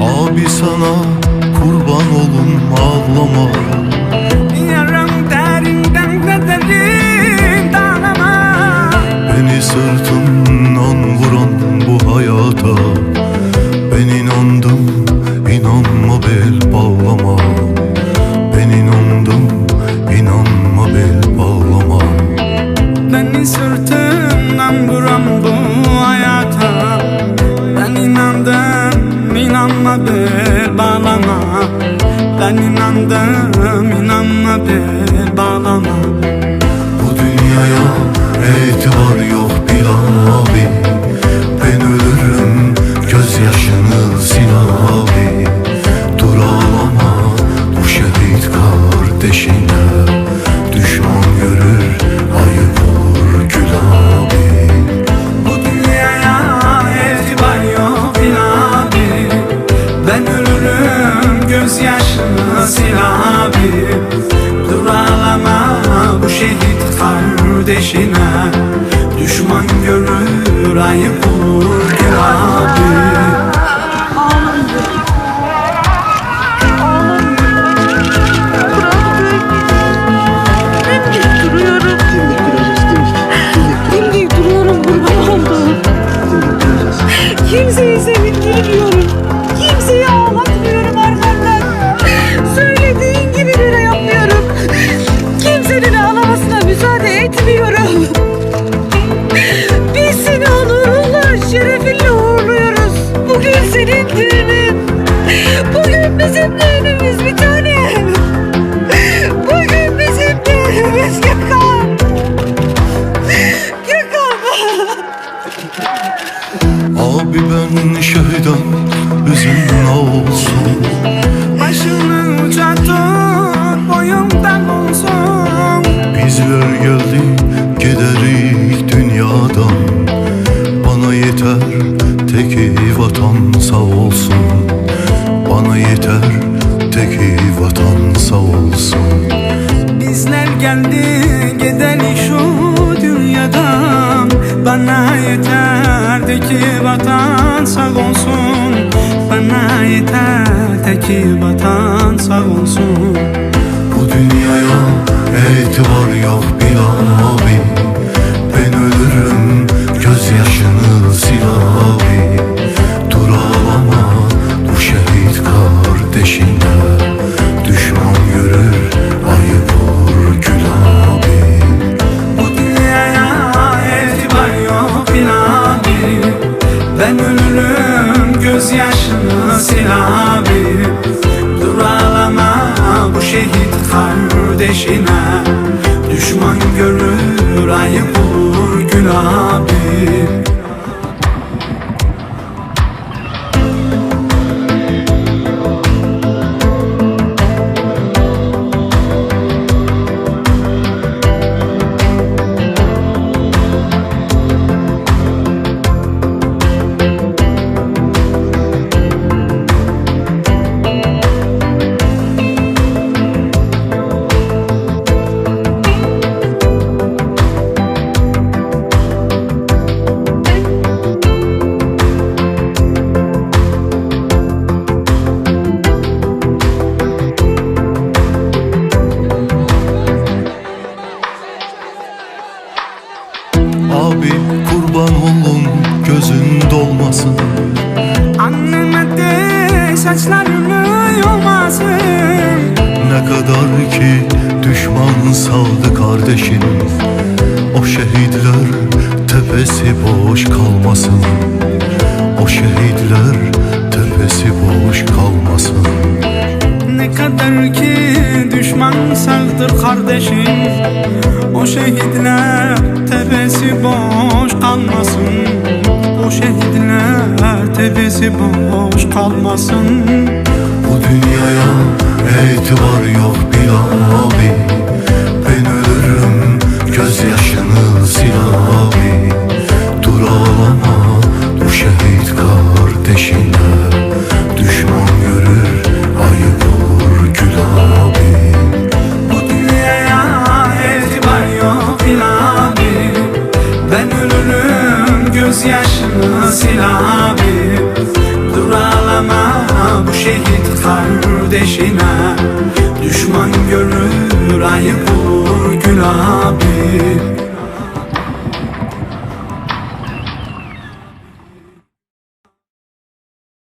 Abi sana kurban olun ağlama. Yarım derinden de derin dağlama. Beni sırtından vuran bu hayata. Ben inandım inanma bel bağlama. Ben inandım inanma bel bağlama. Beni sırtından vuran bu bel bağlama Ben inandım inanma bel bağlama Bu dünyaya itibar kardeşine Düşman görür ayıp olur gül abi Dimdik bizim düğünümüz bir tanem. Bugün bizim düğünümüz Gökhan. Gökhan. Abi ben şehiden üzüm olsun Başını uca tut boyumdan olsun Bizler geldik giderik dünyadan Bana yeter teki vatan sağ olsun Bana yeter teki vatan sağ olsun. Bizler geldi gidelim şu dünyadan. Bana yeter de ki vatan sağ olsun. Bana yeter de ki vatan sağ olsun. Bu dünyaya kardeşine Düşman görür ayıp olur gül abi kurban olun gözün dolmasın. Anneme de saçlarını yolmasın. Ne kadar ki düşman saldı kardeşin O şehitler tepesi boş kalmasın. O şehitler tepesi boş kalmasın. Ne kadar ki düşman saldır kardeşim. O şehitler tepesi boş tepesi boş kalmasın. Bu dünyaya itibar yok bil abi. Ben ölürüm gözyaşını sil abi Dur ağlama bu şehit kardeşine. Düşman görür ayıp olur gül abi. Bu dünyaya itibar yok bil abi. Ben ölürüm gözyaşını sil abi. Dur ağlama bu şehit kardeşine. Düşman görür ayıp